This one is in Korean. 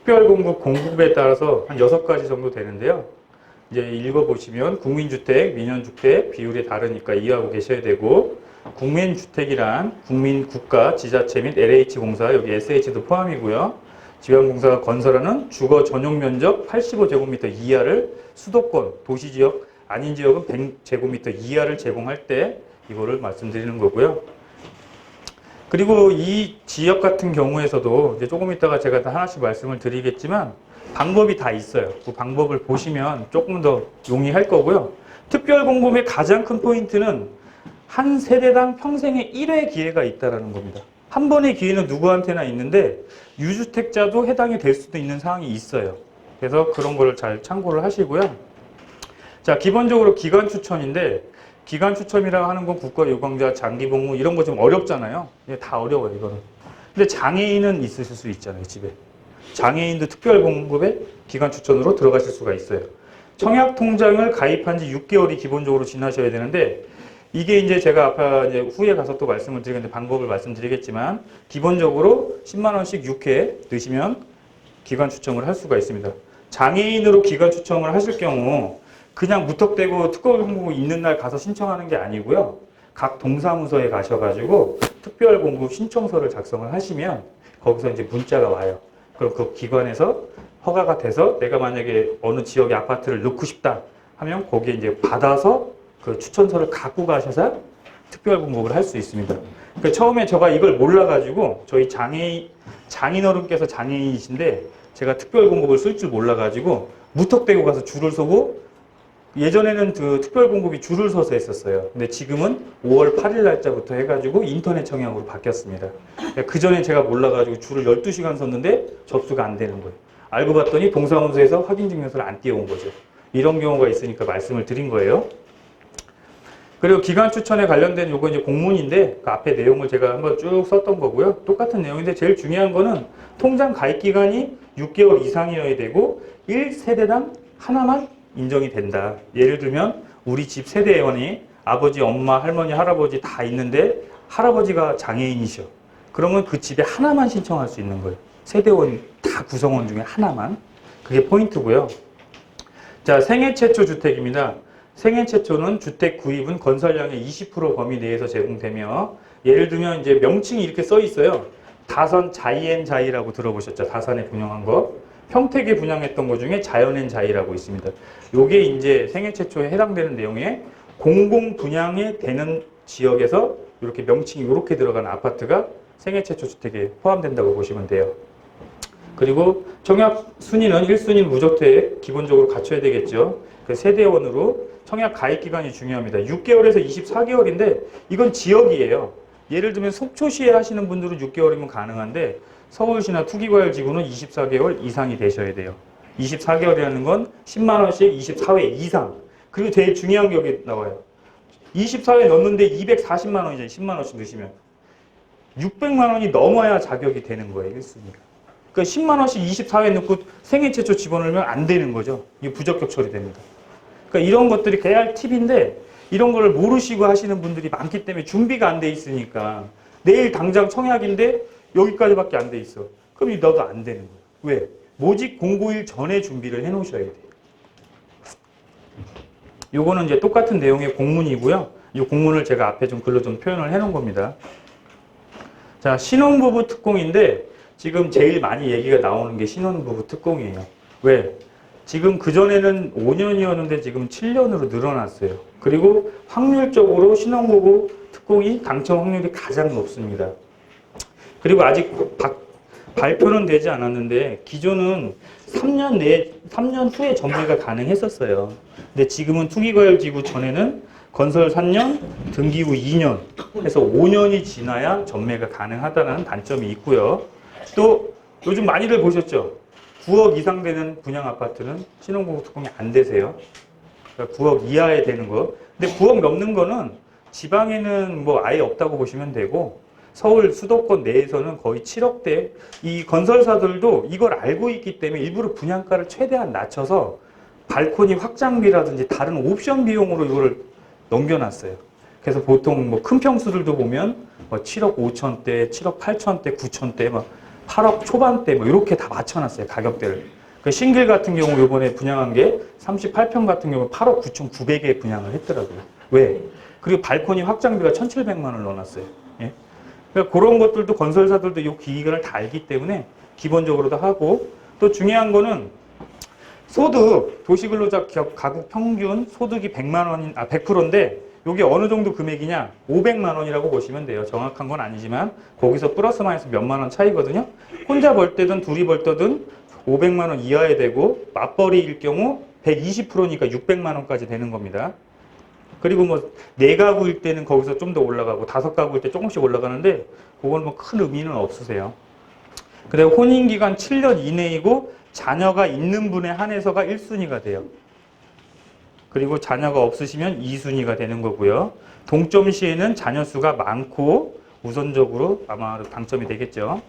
특별 공급 공급에 따라서 한 여섯 가지 정도 되는데요. 이제 읽어보시면 국민주택, 민연주택 비율이 다르니까 이해하고 계셔야 되고 국민주택이란 국민, 국가, 지자체 및 LH공사 여기 SH도 포함이고요. 지방공사가 건설하는 주거 전용 면적 85제곱미터 이하를 수도권, 도시지역 아닌 지역은 100제곱미터 이하를 제공할 때 이거를 말씀드리는 거고요. 그리고 이 지역 같은 경우에서도 이제 조금 이따가 제가 다 하나씩 말씀을 드리겠지만 방법이 다 있어요. 그 방법을 보시면 조금 더 용이할 거고요. 특별 공급의 가장 큰 포인트는 한 세대당 평생에 1회 기회가 있다라는 겁니다. 한 번의 기회는 누구한테나 있는데 유주택자도 해당이 될 수도 있는 상황이 있어요. 그래서 그런 걸잘 참고를 하시고요. 자, 기본적으로 기간 추천인데 기간 추첨이라고 하는 건 국가 요강자, 장기 복무 이런 거 좀 어렵잖아요. 이게 다 어려워요, 이거는. 근데 장애인은 있으실 수 있잖아요, 집에. 장애인도 특별 공급에 기간 추천으로 들어가실 수가 있어요. 청약 통장을 가입한 지 6개월이 기본적으로 지나셔야 되는데 이게 이제 제가 아까 이제 후에 가서 또 말씀을 드리겠는데 방법을 말씀드리겠지만 기본적으로 10만 원씩 6회 넣으시면 기간 추첨을 할 수가 있습니다. 장애인으로 기간 추첨을 하실 경우 그냥 무턱대고 특별 공급 있는 날 가서 신청하는 게 아니고요. 각 동사무소에 가셔가지고 특별 공급 신청서를 작성을 하시면 거기서 이제 문자가 와요. 그럼 그 기관에서 허가가 돼서 내가 만약에 어느 지역에 아파트를 넣고 싶다 하면 거기에 이제 받아서 그 추천서를 갖고 가셔서 특별 공급을 할 수 있습니다. 그 처음에 제가 이걸 몰라가지고 저희 장애인 장인 어른께서 장애인이신데 제가 특별 공급을 쓸 줄 몰라가지고 무턱대고 가서 줄을 서고 예전에는 그 특별 공급이 줄을 서서 했었어요. 근데 지금은 5월 8일 날짜부터 해가지고 인터넷 청약으로 바뀌었습니다. 그 전에 제가 몰라가지고 줄을 12시간 섰는데 접수가 안 되는 거예요. 알고 봤더니 동사무소에서 확인증명서를 안 띄워온 거죠. 이런 경우가 있으니까 말씀을 드린 거예요. 그리고 기간 추천에 관련된 요거 이제 공문인데 그 앞에 내용을 제가 한번 쭉 썼던 거고요. 똑같은 내용인데 제일 중요한 거는 통장 가입 기간이 6개월 이상이어야 되고 1세대당 하나만 인정이 된다. 예를 들면 우리 집 세대원이 아버지, 엄마, 할머니, 할아버지 다 있는데 할아버지가 장애인이셔. 그러면 그 집에 하나만 신청할 수 있는 거예요. 세대원 다 구성원 중에 하나만. 그게 포인트고요. 자, 생애 최초 주택입니다. 생애 최초는 주택 구입은 건설량의 20% 범위 내에서 제공되며 예를 들면 이제 명칭이 이렇게 써 있어요. 다선 자이엔 자이라고 들어보셨죠? 다산에 분양한 거. 평택에 분양했던 것 중에 자연엔 자이라고 있습니다. 요게 이제 생애 최초에 해당되는 내용에 공공 분양이 되는 지역에서 이렇게 명칭이 이렇게 들어간 아파트가 생애 최초 주택에 포함된다고 보시면 돼요. 그리고 청약 순위는 1순위 무주택 기본적으로 갖춰야 되겠죠. 그 세대원으로 청약 가입 기간이 중요합니다. 6개월에서 24개월인데 이건 지역이에요. 예를 들면 속초시에 하시는 분들은 6개월이면 가능한데 서울시나 투기과열지구는 24개월 이상이 되셔야 돼요. 24개월이라는 건 10만 원씩 24회 이상. 그리고 제일 중요한 게 여기 나와요. 24회 넣는데 240만 원이잖아요. 10만 원씩 넣으시면. 600만 원이 넘어야 자격이 되는 거예요. 1순위가. 그러니까 10만 원씩 24회 넣고 생애 최초 집어넣으면 안 되는 거죠. 이게 부적격 처리됩니다. 그러니까 이런 것들이 계약 팁인데 이런 거를 모르시고 하시는 분들이 많기 때문에 준비가 안 돼 있으니까 내일 당장 청약인데 여기까지밖에 안 돼 있어. 그럼 이 너도 안 되는 거야. 왜? 모집 공고일 전에 준비를 해 놓으셔야 돼요. 요거는 이제 똑같은 내용의 공문이고요. 이 공문을 제가 앞에 좀 글로 좀 표현을 해 놓은 겁니다. 자, 신혼부부 특공인데 지금 제일 많이 얘기가 나오는 게 신혼부부 특공이에요. 왜? 지금 그전에는 5년이었는데 지금 7년으로 늘어났어요. 그리고 확률적으로 신혼부부 특공이 당첨 확률이 가장 높습니다. 그리고 아직 바- 발표는 되지 않았는데 기존은 3년 내 3년 후에 전매가 가능했었어요. 근데 지금은 투기과열 지구 전에는 건설 3년, 등기 후 2년 해서 5년이 지나야 전매가 가능하다는 단점이 있고요. 또 요즘 많이들 보셨죠? 9억 이상 되는 분양 아파트는 신혼부부 특공이 안 되세요. 그러니까 9억 이하에 되는 거. 근데 9억 넘는 거는 지방에는 뭐 아예 없다고 보시면 되고 서울 수도권 내에서는 거의 7억대. 이 건설사들도 이걸 알고 있기 때문에 일부러 분양가를 최대한 낮춰서 발코니 확장비라든지 다른 옵션 비용으로 이거를 넘겨놨어요. 그래서 보통 뭐 큰 평수들도 보면 뭐 7억 5천대, 7억 8천대, 9천대 막 8억 초반대 뭐 이렇게 다 맞춰놨어요 가격대를. 그 싱글 같은 경우 요번에 분양한 게 38평 같은 경우 8억 9,900에 분양을 했더라고요. 왜? 그리고 발코니 확장비가 1,700만 원을 넣어놨어요. 예? 그러니까 그런 것들도 건설사들도 이 기간을 다 알기 때문에 기본적으로도 하고 또 중요한 거는 소득 도시근로자 기업 가구 평균 소득이 100만 원인 아 100%인데 이게 어느 정도 금액이냐 500만 원이라고 보시면 돼요. 정확한 건 아니지만 거기서 플러스 마이너스 몇만 원 차이거든요. 혼자 벌 때든 둘이 벌 때든 500만 원 이하에 되고 맞벌이일 경우 120%니까 600만 원까지 되는 겁니다. 그리고 뭐 네 가구일 때는 거기서 좀 더 올라가고 다섯 가구일 때 조금씩 올라가는데 그건 뭐 큰 의미는 없으세요. 그리고 혼인 기간 7년 이내이고 자녀가 있는 분에 한해서가 1순위가 돼요. 그리고 자녀가 없으시면 2순위가 되는 거고요. 동점 시에는 자녀 수가 많고 우선적으로 아마 당첨이 되겠죠.